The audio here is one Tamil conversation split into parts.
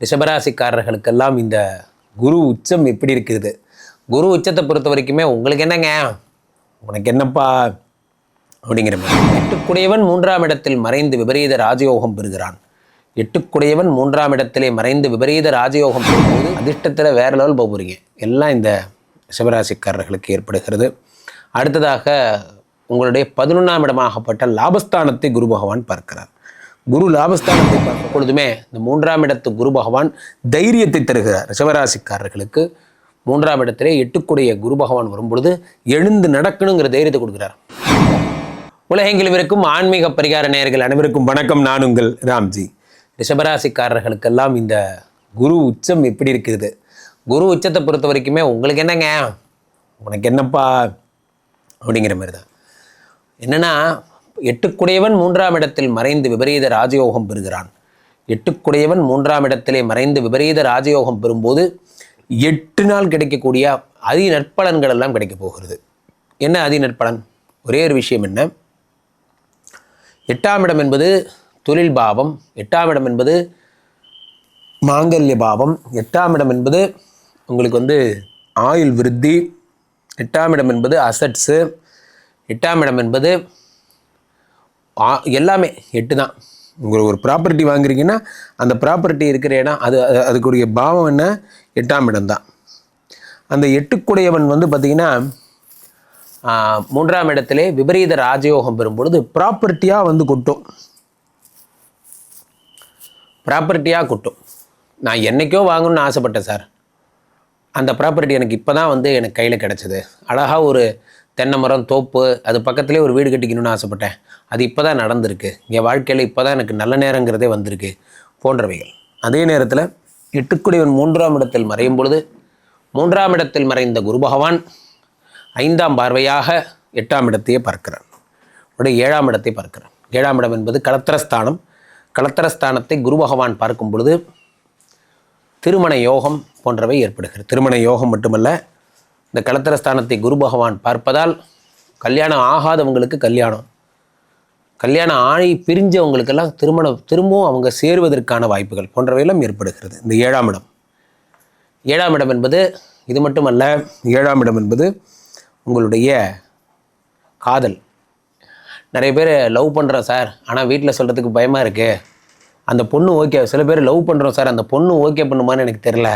ரிஷபராசிக்காரர்களுக்கெல்லாம் இந்த குரு உச்சம் எப்படி இருக்குது? குரு உச்சத்தை பொறுத்த வரைக்குமே உங்களுக்கு என்னங்க? உனக்கு என்னப்பா? அப்படிங்கிற மாதிரி. எட்டுக்குடையவன் மூன்றாம் இடத்தில் மறைந்து விபரீத ராஜயோகம் பெறுகிறான். எட்டுக்குடையவன் மூன்றாம் இடத்திலே மறைந்து விபரீத ராஜயோகம் பெறும்போது அதிர்ஷ்டத்தில் வேற லெவல் போக எல்லாம் இந்த சிவராசிக்காரர்களுக்கு ஏற்படுகிறது. அடுத்ததாக உங்களுடைய பதினொன்றாம் இடமாகப்பட்ட லாபஸ்தானத்தை குரு பகவான் பார்க்கிறார். குரு லாபஸ்தானத்தை பார்க்கும் பொழுதுமே இந்த மூன்றாம் இடத்து குரு பகவான் தைரியத்தை தருகிறார். ரிஷவராசிக்காரர்களுக்கு மூன்றாம் இடத்திலே எட்டுக்குடைய குரு பகவான் வரும்பொழுது எழுந்து நடக்கணுங்கிற தைரியத்தை கொடுக்கிறார். உலகெங்கிலும் இருக்கும் ஆன்மீக பரிகார நேயர்கள் அனைவருக்கும் வணக்கம். நான் உங்கள் ராம்ஜி. ரிஷபராசிக்காரர்களுக்கெல்லாம் இந்த குரு உச்சம் எப்படி இருக்குது? குரு உச்சத்தை பொறுத்த வரைக்குமே உங்களுக்கு என்னங்க? உனக்கு என்னப்பா? அப்படிங்கிற மாதிரி தான் என்னென்னா எட்டுக்குடையவன் மூன்றாம் இடத்தில் மறைந்து விபரீத ராஜயோகம் பெறுகிறான். எட்டுக்குடையவன் மூன்றாம் இடத்திலே மறைந்து விபரீத ராஜயோகம் பெறும்போது எட்டு நாள் கிடைக்கக்கூடிய அதி நற்பலன்கள் எல்லாம் கிடைக்கப் போகிறது. என்ன அதி நற்பலன்? ஒரே ஒரு விஷயம் என்ன? எட்டாம் இடம் என்பது தொழில் பாவம் எட்டாம் இடம் என்பது மாங்கல்ய பாவம் எட்டாம் இடம் என்பது உங்களுக்கு வந்து ஆயுள் விருத்தி எட்டாம் இடம் என்பது அசட்ஸு எட்டாம் இடம் என்பது எல்லாமே எட்டு தான். உங்களுக்கு ஒரு ப்ராப்பர்ட்டி வாங்குறீங்கன்னா அந்த ப்ராப்பர்ட்டி இருக்கிற இடம் அது அது- அதுக்குரிய பாவம் என்ன? எட்டாம் இடம் தான். அந்த எட்டுக்குடையவன் வந்து பார்த்திங்கன்னா மூன்றாம் இடத்திலே விபரீத ராஜயோகம் பெறும்பொழுது ப்ராப்பர்ட்டியாக வந்து கொட்டும். ப்ராப்பர்ட்டியாக கொட்டும். நான் என்னைக்கோ வாங்கணும்னு ஆசைப்பட்டேன் சார். அந்த ப்ராப்பர்ட்டி எனக்கு இப்போ தான் வந்து எனக்கு கையில் கிடச்சிது. அழகாக ஒரு தென்னை மரம் தோப்பு அது பக்கத்துலேயே ஒரு வீடு கட்டிக்கணும்னு ஆசைப்பட்டேன். அது இப்போ தான் நடந்திருக்கு. என் வாழ்க்கையில் இப்போ தான் எனக்கு நல்ல நேரங்கிறதே வந்திருக்கு. போன்றவைகள். அதே நேரத்தில் எட்டுக்குடிவன் மூன்றாம் இடத்தில் மறையும் பொழுது மூன்றாம் இடத்தில் மறைந்த குரு பகவான் ஐந்தாம் பார்வையாக எட்டாம் இடத்தையே பார்க்கிறான் உடைய ஏழாம் இடத்தை பார்க்கிறான் ஏழாம் இடம் என்பது களத்திரஸ்தானம் களத்திரஸ்தானத்தை குரு பகவான் பார்க்கும் பொழுது திருமண யோகம் போன்றவை ஏற்படுகிறது. திருமண யோகம் மட்டுமல்ல இந்த கலத்திரஸ்தானத்தை குரு பகவான் பார்ப்பதால் கல்யாணம் ஆகாதவங்களுக்கு கல்யாணம். கல்யாணம் ஆணை பிரிஞ்சவங்களுக்கெல்லாம் திருமணம் திரும்பவும் அவங்க சேருவதற்கான வாய்ப்புகள் போன்றவையெல்லாம் ஏற்படுகிறது. இந்த ஏழாம் இடம். ஏழாம் இடம் என்பது இது மட்டுமல்ல ஏழாம் இடம் என்பது உங்களுடைய காதல். நிறைய பேர் லவ் பண்ணுறோம் சார் ஆனால் வீட்டில் சொல்கிறதுக்கு பயமாக இருக்குது அந்த பொண்ணு ஓகே சில பேர் லவ் பண்ணுறோம் சார் அந்த பொண்ணு ஓகே பண்ணுமான்னு எனக்கு தெரில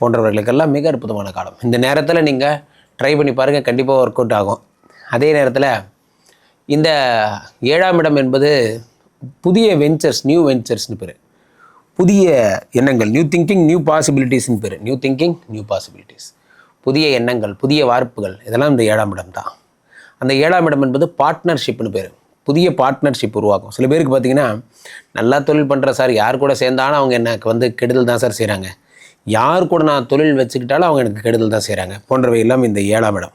போன்றவர்களுக்கெல்லாம் மிக அற்புதமான காலம். இந்த நேரத்தில் நீங்கள் ட்ரை பண்ணி பாருங்கள் கண்டிப்பாக ஒர்க் அவுட் ஆகும். அதே நேரத்தில் இந்த ஏழாம் இடம் என்பது புதிய வெஞ்சர்ஸ் நியூ வெஞ்சர்ஸ்னு பேர். புதிய எண்ணங்கள் நியூ திங்கிங் நியூ பாசிபிலிட்டிஸ்னு பேர். நியூ திங்கிங் நியூ பாசிபிலிட்டிஸ் புதிய எண்ணங்கள் புதிய வார்ப்புகள் இதெல்லாம் இந்த ஏழாம் இடம் தான். அந்த ஏழாம் இடம் என்பது பார்ட்னர்ஷிப்னு பேர். புதிய பார்ட்னர்ஷிப் உருவாக்கும். சில பேருக்கு பார்த்தீங்கன்னா நல்லா தொழில் பண்ணுற சார் யார் கூட சேர்ந்தாலும் அவங்க எனக்கு வந்து கெடுதல் தான் சார் செய்கிறாங்க யார் கூட நான் தொழில் வச்சுக்கிட்டாலும் அவங்க எனக்கு கெடுதல் தான் செய்கிறாங்க போன்றவை எல்லாம் இந்த ஏழாம் இடம்.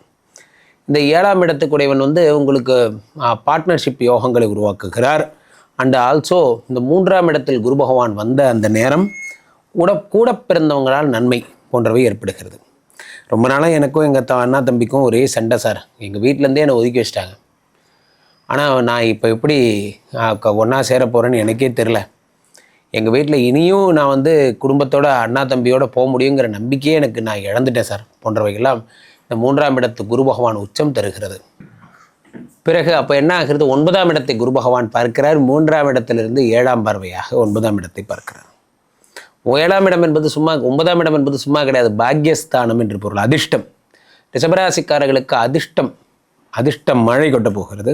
இந்த ஏழாம் இடத்துக்குடையவன் வந்து உங்களுக்கு பார்ட்னர்ஷிப் யோகங்களை உருவாக்குகிறார். அண்ட் ஆல்சோ இந்த மூன்றாம் இடத்தில் குரு பகவான் வந்த அந்த நேரம் கூட கூட பிறந்தவங்களால் நன்மை போன்றவை ஏற்படுகிறது. ரொம்ப நாளாக எனக்கும் எங்கள் த அண்ணா தம்பிக்கும் ஒரே சண்டை சார். எங்கள் வீட்டிலேருந்தே என்னை ஒதுக்கி வச்சிட்டாங்க. ஆனால் நான் இப்போ எப்படி ஒன்றா சேர போகிறேன்னு எனக்கே தெரில எங்கள் வீட்டில் இனியும் நான் வந்து குடும்பத்தோட அண்ணா தம்பியோட போக முடியுங்கிற நம்பிக்கையே எனக்கு நான் இழந்துட்டேன் சார். போன்றவைகள்லாம் இந்த மூன்றாம் இடத்து குரு பகவான் உச்சம் தருகிறது. பிறகு அப்போ என்ன ஆகிறது? ஒன்பதாம் இடத்தை குரு பகவான் பார்க்கிறார். மூன்றாம் இடத்திலிருந்து ஏழாம் பார்வையாக ஒன்பதாம் இடத்தை பார்க்கிறார். ஏழாம் இடம் என்பது சும்மா ஒன்பதாம் இடம் என்பது சும்மா கிடையாது. பாக்யஸ்தானம் என்று பொருள். அதிர்ஷ்டம். ரிஷபராசிக்காரர்களுக்கு அதிர்ஷ்டம் அதிர்ஷ்டம் மழை கொட்ட போகிறது.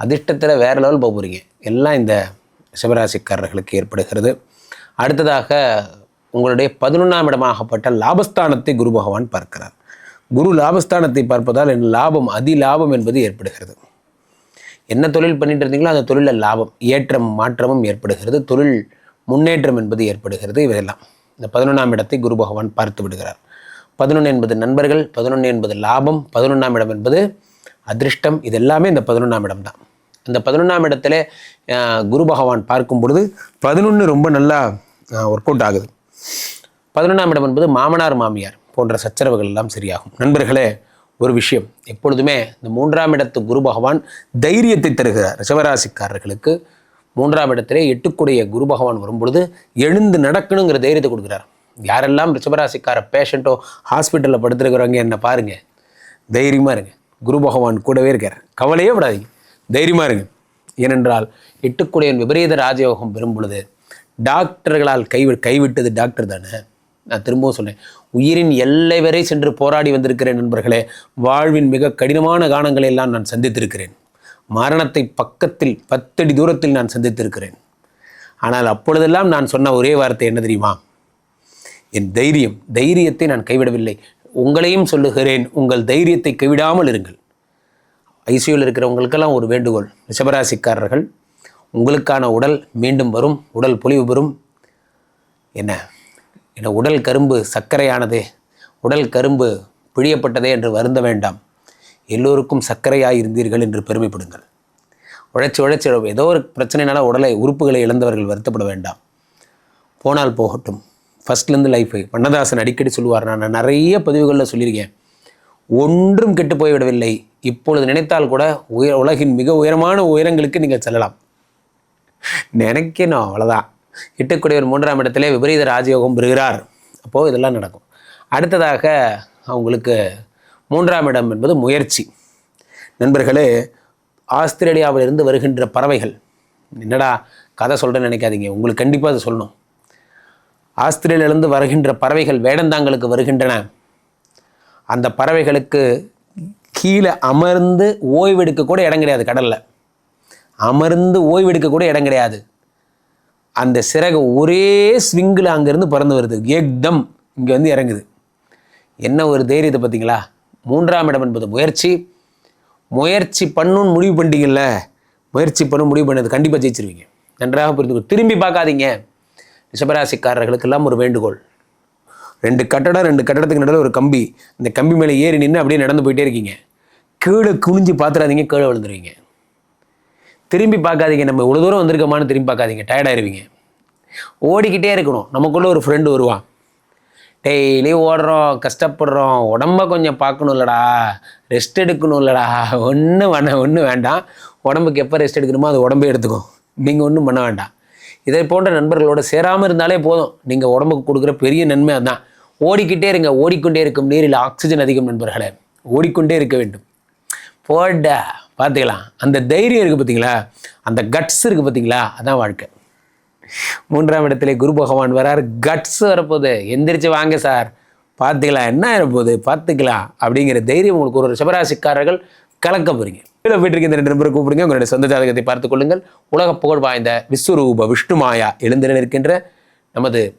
அதிர்ஷ்டத்தில் வேற லெவல் போக போகிறீங்க எல்லாம் இந்த சிவராசிக்காரர்களுக்கு ஏற்படுகிறது. அடுத்ததாக உங்களுடைய பதினொன்றாம் இடமாகப்பட்ட லாபஸ்தானத்தை குரு பகவான் பார்க்கிறார். குரு லாபஸ்தானத்தை பார்ப்பதால் என் லாபம் அதி லாபம் என்பது ஏற்படுகிறது. என்ன தொழில் பண்ணிட்டு இருந்தீங்களோ அந்த தொழிலில் லாபம் ஏற்றம் மாற்றமும் ஏற்படுகிறது. தொழில் முன்னேற்றம் என்பது ஏற்படுகிறது. இவையெல்லாம் இந்த பதினொன்றாம் இடத்தை குரு பகவான் பார்த்து விடுகிறார். பதினொன்று என்பது நண்பர்கள் பதினொன்று என்பது லாபம் பதினொன்றாம் இடம் என்பது அதிர்ஷ்டம். இது எல்லாமே இந்த பதினொன்றாம் இடம் தான். அந்த பதினொன்றாம் இடத்துல குரு பகவான் பார்க்கும் பொழுது பதினொன்று ரொம்ப நல்லா ஒர்க் அவுட் ஆகுது. பதினொன்றாம் இடம் என்பது மாமனார் மாமியார் போன்ற சச்சரவுகள் எல்லாம் சரியாகும். நண்பர்களே ஒரு விஷயம். எப்பொழுதுமே இந்த மூன்றாம் இடத்து குரு பகவான் தைரியத்தை தருகிறார். ரிஷவராசிக்காரர்களுக்கு மூன்றாம் இடத்திலே எட்டுக்குடைய குரு பகவான் வரும்பொழுது எழுந்து நடக்கணுங்கிற தைரியத்தை கொடுக்குறார். யாரெல்லாம் ரிஷபராசிக்கார பேஷண்ட்டோ ஹாஸ்பிட்டலில் படுத்துருக்கிறவங்க என்ன பாருங்கள் தைரியமாக இருங்க. குரு பகவான் கூடவே இருக்கார். கவலையே விடாதீங்க தைரியமாக இருங்க ஏனென்றால் எட்டுக்குடையன் விபரீத ராஜயோகம் பெறும் பொழுது டாக்டர்களால் கைவி கைவிட்டது டாக்டர் தானே? நான் திரும்பவும் சொன்னேன். உயிரின் எல்லை வரை சென்று போராடி வந்திருக்கிறேன் நண்பர்களே வாழ்வின் மிக கடினமான காணங்களை எல்லாம் நான் சந்தித்திருக்கிறேன். மரணத்தை பக்கத்தில் பத்தடி தூரத்தில் நான் சந்தித்திருக்கிறேன். ஆனால் அப்பொழுதெல்லாம் நான் சொன்ன ஒரே வார்த்தை என்ன தெரியுமா? என் தைரியம். தைரியத்தை நான் கைவிடவில்லை. உங்களையும் சொல்லுகிறேன் உங்கள் தைரியத்தை கைவிடாமல் இருங்கள். ஐசியூவில் இருக்கிறவங்களுக்கெல்லாம் ஒரு வேண்டுகோள். ரிஷபராசிக்காரர்கள் உங்களுக்கான உடல் மீண்டும் வரும் உடல் பொலிவு பெறும். என்ன? என்ன உடல் கரும்பு சர்க்கரையானதே உடல் கரும்பு பிழியப்பட்டதே என்று வருந்த வேண்டாம். எல்லோருக்கும் சர்க்கரையாக இருந்தீர்கள் என்று பெருமைப்படுங்கள். உழைச்சி உழைச்சி ஏதோ ஒரு பிரச்சனைனால உடலை உறுப்புகளை இழந்தவர்கள் வருத்தப்பட வேண்டாம். போனால் போகட்டும். ஃபஸ்ட்லேருந்து லைஃபு வண்ணதாசன் அடிக்கடி சொல்லுவார் நான் நிறைய பதிவுகளில் சொல்லியிருக்கேன். ஒன்றும் கெட்டு போய்விடவில்லை இப்பொழுது நினைத்தால் கூட உயர் உலகின் மிக உயரமான உயரங்களுக்கு நீங்கள் செல்லலாம். நினைக்கணும் அவ்வளோதான் எட்டுக்குடையவர் மூன்றாம் இடத்திலே விபரீத ராஜயோகம் பெறுகிறார். அப்போது இதெல்லாம் நடக்கும். அடுத்ததாக அவங்களுக்கு மூன்றாம் இடம் என்பது முயற்சி. நண்பர்களே ஆஸ்திரேலியாவிலிருந்து வருகின்ற பறவைகள் என்னடா கதை சொல்கிறேன்னு நினைக்காதீங்க. உங்களுக்கு கண்டிப்பாக அதை சொல்லணும். ஆஸ்திரேலியாவிலிருந்து வருகின்ற பறவைகள் வேடந்தாங்களுக்கு வருகின்றன. அந்த பறவைகளுக்கு கீழே அமர்ந்து ஓய்வெடுக்க கூட இடம் கிடையாது கடலில். அமர்ந்து ஓய்வெடுக்க கூட இடம் கிடையாது. அந்த சிறகு ஒரே ஸ்விங்கில் அங்கேருந்து பறந்து வருது. ஏக்தம். இங்கே வந்து இறங்குது. என்ன ஒரு தைரியத்தை பார்த்தீங்களா? மூன்றாம் இடம் என்பது முயற்சி. முயற்சி பண்ணுன்னு முடிவு பண்ணிட்டீங்கல்ல? முயற்சி பண்ண முடிவு பண்ணது கண்டிப்பாக ஜெயிச்சிருவீங்க. நன்றாக புரிந்து திரும்பி பார்க்காதீங்க. ரிஷபராசிக்காரர்களுக்கெல்லாம் ஒரு வேண்டுகோள். ரெண்டு கட்டடம் ரெண்டு கட்டடத்துக்கு நடுவில் ஒரு கம்பி. இந்த கம்பி மேலே ஏறி நின்று அப்படியே நடந்து போயிட்டே இருக்கீங்க. கீழே குனிஞ்சு பார்த்துறாதீங்க கீழே விழுந்துருவீங்க திரும்பி பார்க்காதீங்க நம்ம இவ்வளோ தூரம் வந்திருக்கோமான்னு திரும்பி பார்க்காதீங்க டயர்டாயிருவீங்க ஓடிக்கிட்டே இருக்கணும். நமக்குள்ள ஒரு ஃப்ரெண்டு வருவான். டெய்லி ஓடுறோம் கஷ்டப்படுறோம் உடம்ப கொஞ்சம் பார்க்கணும் இல்லடா ரெஸ்ட் எடுக்கணும் இல்லடா ஒன்றும் வேண ஒன்றும் வேண்டாம். உடம்புக்கு எப்போ ரெஸ்ட் எடுக்கணுமோ அது உடம்பே எடுத்துக்கும். நீங்கள் ஒன்றும் பண்ண வேண்டாம். இதை போன்ற நண்பர்களோட சேராமல் இருந்தாலே போதும். நீங்கள் உடம்புக்கு கொடுக்குற பெரிய நன்மை அதுதான் ஓடிக்கிட்டே இருங்க ஓடிக்கொண்டே இருக்கும் நீரில் ஆக்சிஜன் அதிகம் நண்பர்களே. ஓடிக்கொண்டே இருக்க வேண்டும். போட பார்த்துக்கலாம். அந்த தைரியம் இருக்குது பார்த்தீங்களா? அந்த கட்ஸ் இருக்குது பார்த்தீங்களா? அதான் வாழ்க்கை. மூன்றாம் இடத்துல குரு பகவான் வரார். கட்ஸ் வரப்போகுது. எந்திரிச்சு வாங்க சார். பார்த்துக்கலாம். என்ன ஆயிரப்போகுது பார்த்துக்கலாம். அப்படிங்கிற தைரியம் உங்களுக்கு ஒரு சிவராசிக்காரர்கள் கலக்க போகிறீங்க கீழே போயிட்டு இந்த ரெண்டு நம்பரை கூப்பிடுங்க. உங்களுடைய சொந்த ஜாதகத்தை பார்த்துக் கொள்ளுங்கள். உலக புகழ் வாய்ந்த விஸ்வரூப விஷ்ணுமாயா எழுந்திர இருக்கின்ற நமது